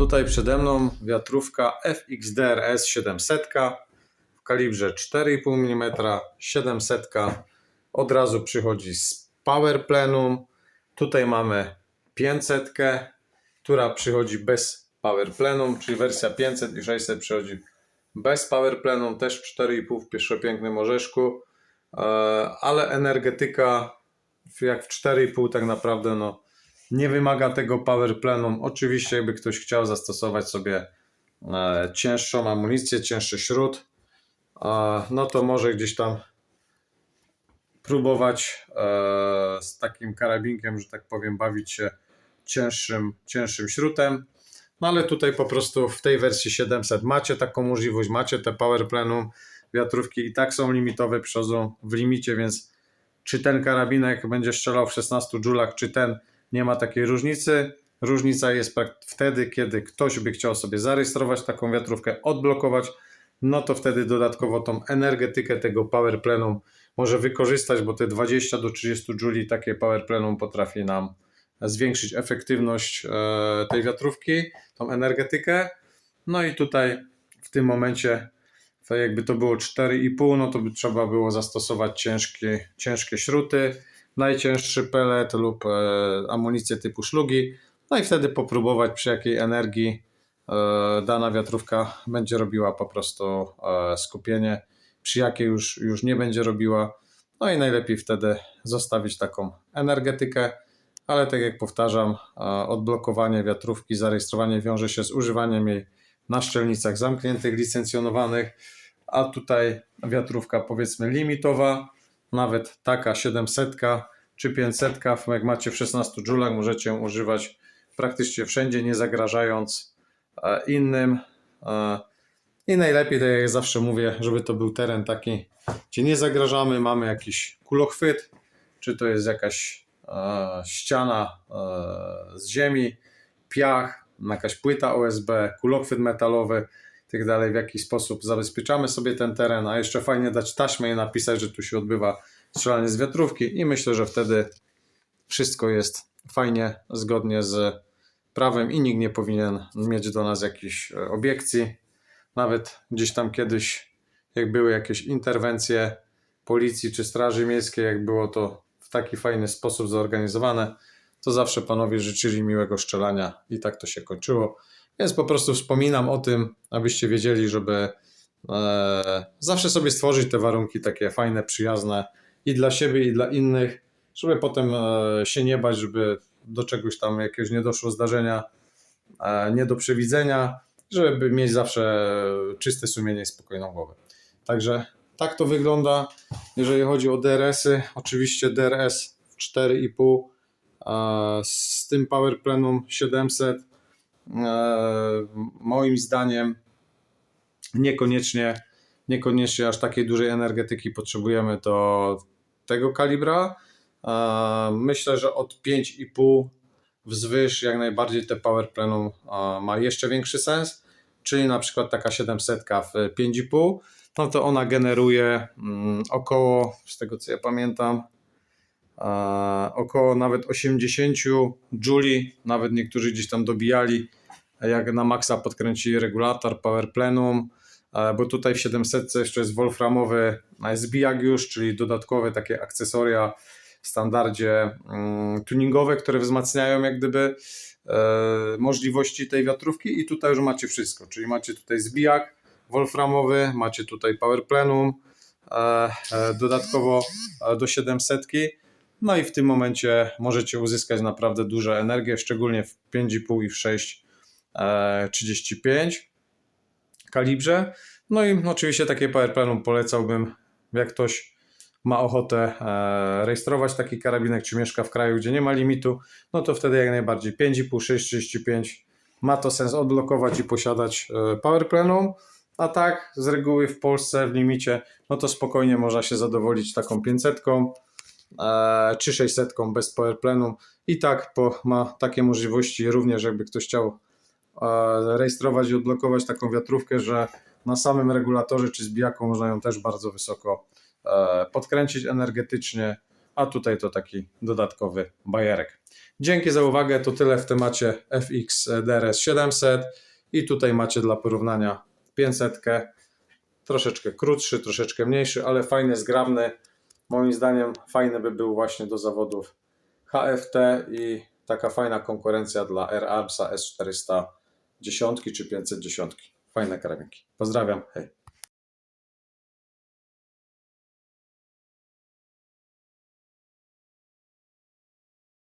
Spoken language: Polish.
Tutaj przede mną wiatrówka FXDRS 700 w kalibrze 4,5 mm, 700 od razu przychodzi z Power Plenum. Tutaj mamy 500, która przychodzi bez Power Plenum, czyli wersja 500 i 600 przychodzi bez Power Plenum, też 4,5 w pierwszopięknym orzeszku, E, ale energetyka jak w 4,5 tak naprawdę no, nie wymaga tego Power Plenum. Oczywiście jakby ktoś chciał zastosować sobie e, cięższą amunicję, cięższy śród, e, no to może gdzieś tam próbować e, z takim karabinkiem, że tak powiem, bawić się cięższym, cięższym śrutem. No ale tutaj po prostu w tej wersji 700 macie taką możliwość, macie te Power Plenum, wiatrówki i tak są limitowe, przychodzą w limicie, więc czy ten karabinek będzie strzelał w 16 joulach, czy ten, nie ma takiej różnicy. Różnica jest wtedy, kiedy ktoś by chciał sobie zarejestrować taką wiatrówkę, odblokować, no to wtedy dodatkowo tą energetykę tego Power Plenum może wykorzystać, bo te 20 do 30 jouli takie Power Plenum potrafi nam zwiększyć efektywność e, tej wiatrówki, tą energetykę. No i tutaj w tym momencie, jakby to było 4,5, no to by trzeba było zastosować ciężkie, ciężkie śruty, najcięższy pelet lub e, amunicję typu szlugi, no i wtedy popróbować przy jakiej energii e, dana wiatrówka będzie robiła po prostu e, skupienie, przy jakiej już, już nie będzie robiła. No i najlepiej wtedy zostawić taką energetykę, ale tak jak powtarzam, odblokowanie wiatrówki, zarejestrowanie wiąże się z używaniem jej na szczelnicach zamkniętych, licencjonowanych, a tutaj wiatrówka powiedzmy limitowa, nawet taka 700 czy 500, jak macie w 16 joulach, możecie ją używać praktycznie wszędzie, nie zagrażając e, innym. E, I najlepiej, tak jak zawsze mówię, żeby to był teren taki, gdzie nie zagrażamy, mamy jakiś kulochwyt, czy to jest jakaś e, ściana z ziemi, piach, jakaś płyta OSB, kulochwyt metalowy tak dalej, w jakiś sposób zabezpieczamy sobie ten teren, a jeszcze fajnie dać taśmę i napisać, że tu się odbywa strzelanie z wiatrówki i myślę, że wtedy wszystko jest fajnie, zgodnie z prawem i nikt nie powinien mieć do nas jakichś e, obiekcji. Nawet gdzieś tam kiedyś, jak były jakieś interwencje policji czy straży miejskiej, jak było to w taki fajny sposób zorganizowane, to zawsze panowie życzyli miłego strzelania i tak to się kończyło. Więc po prostu wspominam o tym, abyście wiedzieli, żeby e, zawsze sobie stworzyć te warunki takie fajne, przyjazne i dla siebie, i dla innych, żeby potem e, się nie bać, żeby do czegoś tam jakiegoś nie doszło zdarzenia, e, nie do przewidzenia, żeby mieć zawsze czyste sumienie i spokojną głowę. Także tak to wygląda, jeżeli chodzi o DRS-y. Oczywiście DRS w 4,5 e, z tym Power Plenum 700 e, moim zdaniem niekoniecznie, niekoniecznie aż takiej dużej energetyki potrzebujemy do tego kalibra. E, Myślę, że od 5,5 wzwyż jak najbardziej te Power Plenum e, ma jeszcze większy sens, czyli na przykład taka 700 w 5,5, no to ona generuje mm, około, z tego co ja pamiętam, e, około nawet 80 jouli, nawet niektórzy gdzieś tam dobijali, jak na maksa podkręcili regulator Power Plenum, e, bo tutaj w 700 jeszcze jest wolframowy zbijak już, czyli dodatkowe takie akcesoria w standardzie mm, tuningowe, które wzmacniają jak gdyby e, możliwości tej wiatrówki i tutaj już macie wszystko, czyli macie tutaj zbijak wolframowy, macie tutaj Power Plenum, e, dodatkowo do 700. No i w tym momencie możecie uzyskać naprawdę dużą energię, szczególnie w 5,5 i w 6,35 kalibrze. No i oczywiście takie Power polecałbym, jak ktoś ma ochotę e, rejestrować taki karabinek, czy mieszka w kraju, gdzie nie ma limitu, no to wtedy jak najbardziej 5,5, 6,35 ma to sens odblokować i posiadać e, Power Plenum. A tak, z reguły w Polsce w limicie, no to spokojnie można się zadowolić taką 500 e, czy 600 bez Power Plenum. I tak po, ma takie możliwości również, jakby ktoś chciał e, rejestrować i odblokować taką wiatrówkę, że na samym regulatorze czy zbijaku można ją też bardzo wysoko e, podkręcić energetycznie, a tutaj to taki dodatkowy bajerek. Dzięki za uwagę, to tyle w temacie FX DRS 700 i tutaj macie dla porównania 500, troszeczkę krótszy, troszeczkę mniejszy, ale fajny, zgrabny. Moim zdaniem fajny by był właśnie do zawodów HFT i taka fajna konkurencja dla Air Armsa S410 czy 510. Fajne karabinki. Pozdrawiam, hej.